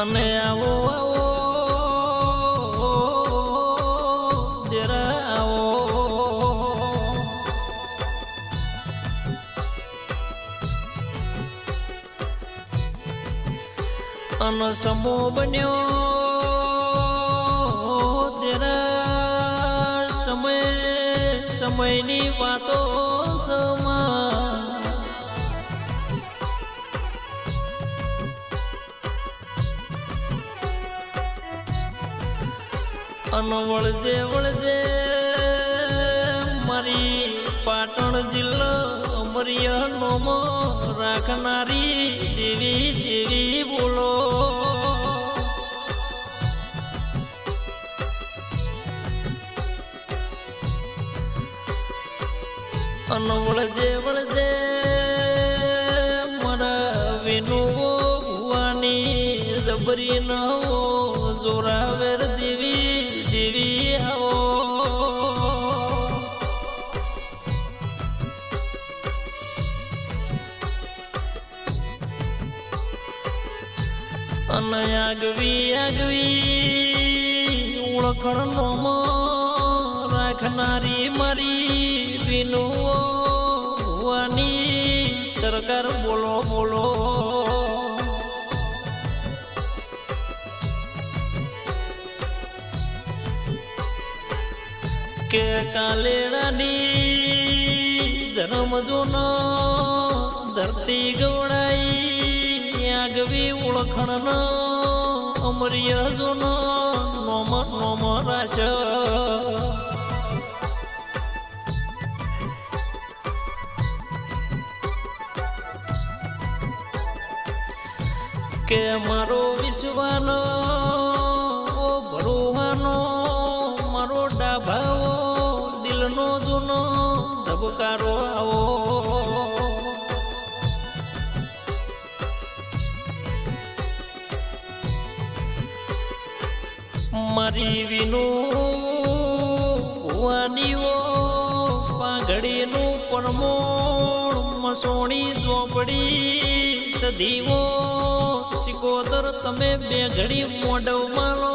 અને આવો આવો દેરા આવો. અને સમો બન્યો સમય સમયની વાતો સમા અન વળજે વળજે, મારી પાટણ જિલ્લો અમરિયાનોમ રાખનારી દેવી દેવી બોલો. અને વળજે વળજે, મારા વિનુઓ ભુવાની જબરી ન અને આગવી આગવી, ઓળખણ રાખનારી મારી વિનુઓ ભુવાની સરકાર બોલો બોલો. કે કાલેડાની ધર્મ જોનો ધરતી આગવી ઓળખણ અમરિય જોનો નોમ નોમ રાશ કે મારો વિશ્વાનો, ઓ ભરોવાનો મારો ડાભાવો, દિલનો જૂનો ધબકારો આવો. મારી ભુવાનીઓ પાઘડીનું પરમોણ, મસોણી ચોપડી સધીવો સિકોદર તમે બે ઘડી મોડવ માલો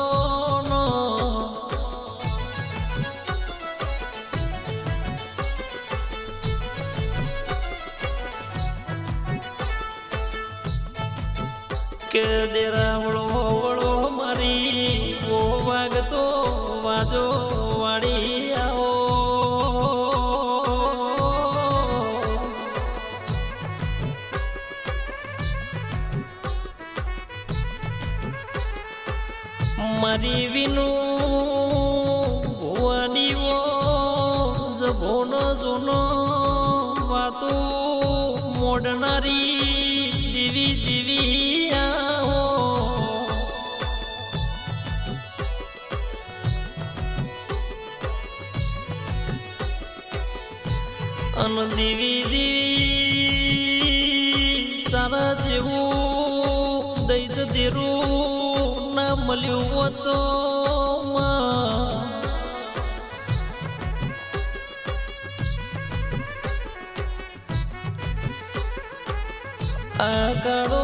કે દેરા વાગતો વાજો વાળી આવો. મારી વિનુ ભુવાનીઓ જભોન જોનો વાતો મોડનારી દીવી દીવી અન દીવી દીવી તારા જેવું દૈત દેરું ના મળ્યું હતો માં. આ કાળો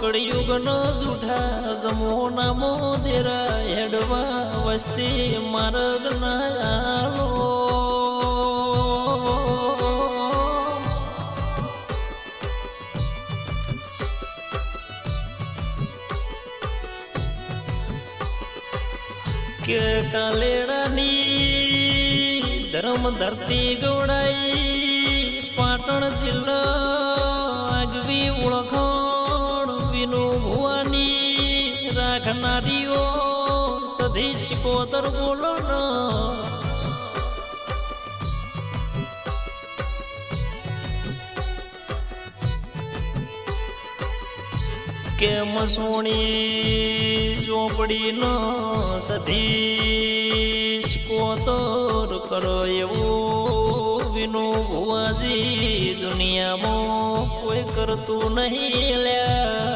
કળિયુગ નો જૂઠા સમો નામો દેરા હેડવા વસ્તી માર્ગ ના કાલેડાની ધર્મ ધરતી ગવડાઈ પાટણ જિલ્લો આગવી ઓળખણ વિનુ ભુવાની રાખનારીઓ સધી શિકોતર બોલો કે મસોણી ઝોપડી ન સધીશ? કોતર કરો એવો વિનો ભુવાજી, દુનિયામાં કોઈ કરતું નહીં લ્યા.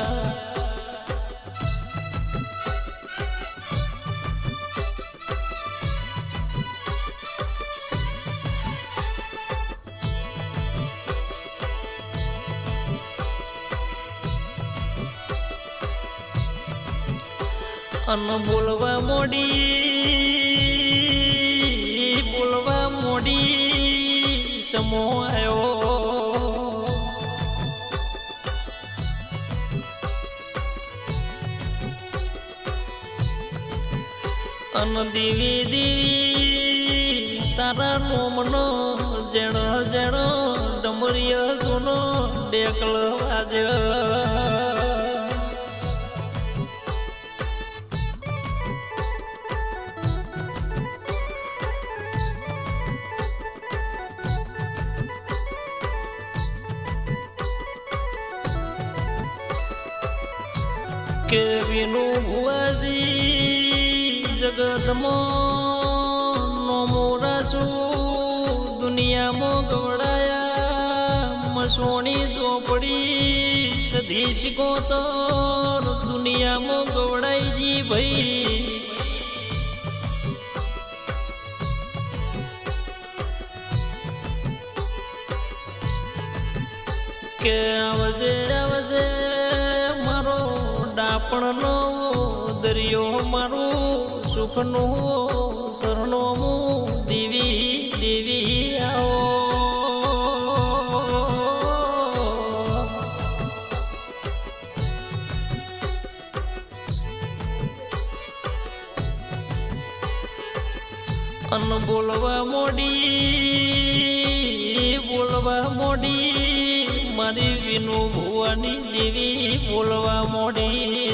અન બોલવા મોડી બોલવા મોડી સમો આવ્યો અન દેવી દેવી તારા નોમનો કે વિનુ ભુવાજી જગતમાં નોમોરાશું દુનિયામાં ગવડાયા મસોણી ઝોપડી સધી ગોતર. દુનિયામાં ગવડાઈજી ભાઈ. કે આવજે ડાપણનો દરિયો મારું સુખનો સરનો દેવી દેવી આવો. અન બોલવા મોડી બોલવા મોડી, મારી વિનુ ભુવાની દેવી બોલવા મોડી.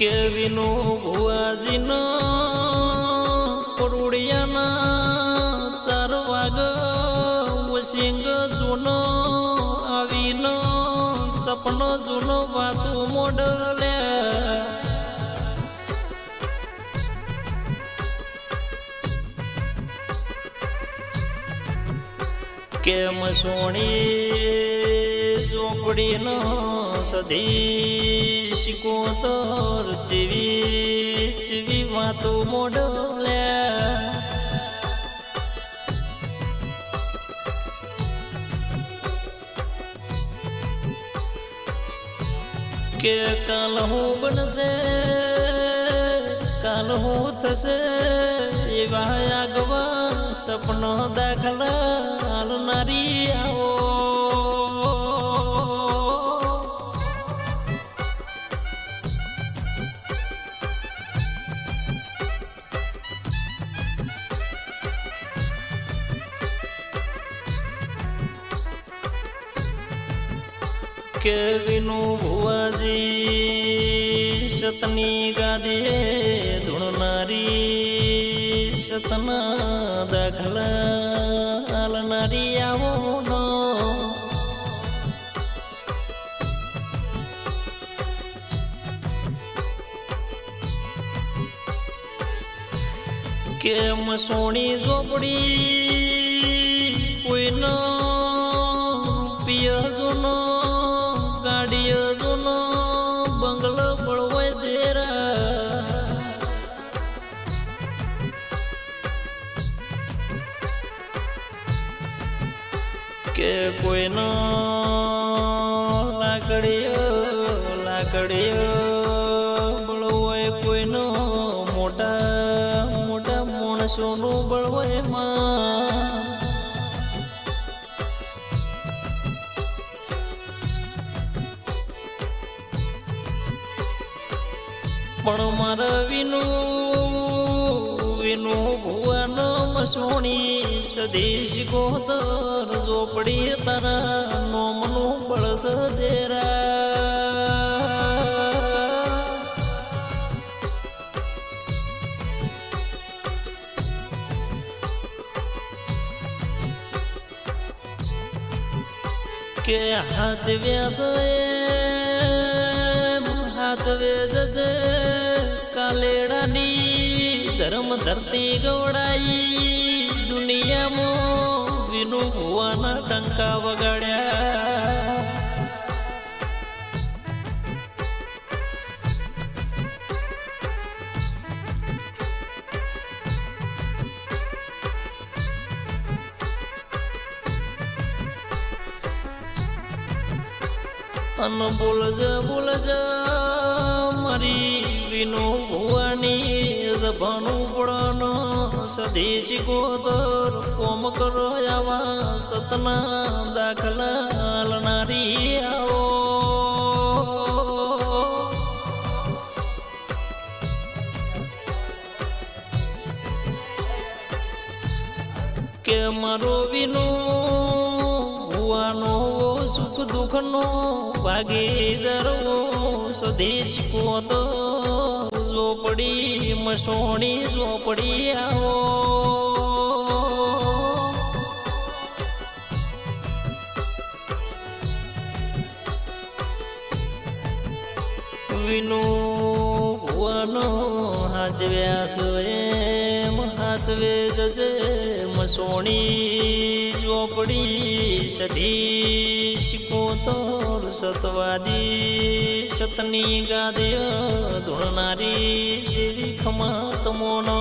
કે વિનુ પરુડિયાના ચાર વાગ સિંગ જૂનો આવીનો સપનો જૂનો વાતું મોડલે. કેમ સોણી ઝોપડીનો સધી શિકોતર ચીવી ચીવી વાતો મોડલ્યા કે કાલ હું બનશે, કાલ હું થશે, એવા આગવા સપનો દાખલા હાલનારી આવો સતની ગાદીએ ધૂણનારી સતના દાખલા હાલનારી આવો નો કેમ સોણી ઝોપડી મોટા માણસોનું બળવાયમાં પણ મારા વિનુ, વિનું ભુવન મસોણી સદેશ ગોદર ઝોપડી તારા નોમનું બળસ દેરા કે એમ હાથ વેજજે કાલેડાની ધર્મ ધરતી ગવડાઈ દુનિયામાં વિનુ ભુવાના ટંકા વગાડ્યા. અન બોલજ બોલજ, મારી વિનો ભુવાની જભાનું પડન સ્વદેશી કોતર કોમ કરો આવા સતના દાખલા લનારી આવો. કે મારો વિનો સુખ દુઃખનો ભાગીદાર સ્વદેશ કોતો ઝોપડી મસોણી ઝોપડી આવો. વિનો ભુવાનો હાચવ્યા સો એમ હાચવે જજે મસોણી ઝોપડી સધી. શિકોતર સતવાદી સતની ગાદે ધોળનારી દેવી ખમા તમોનો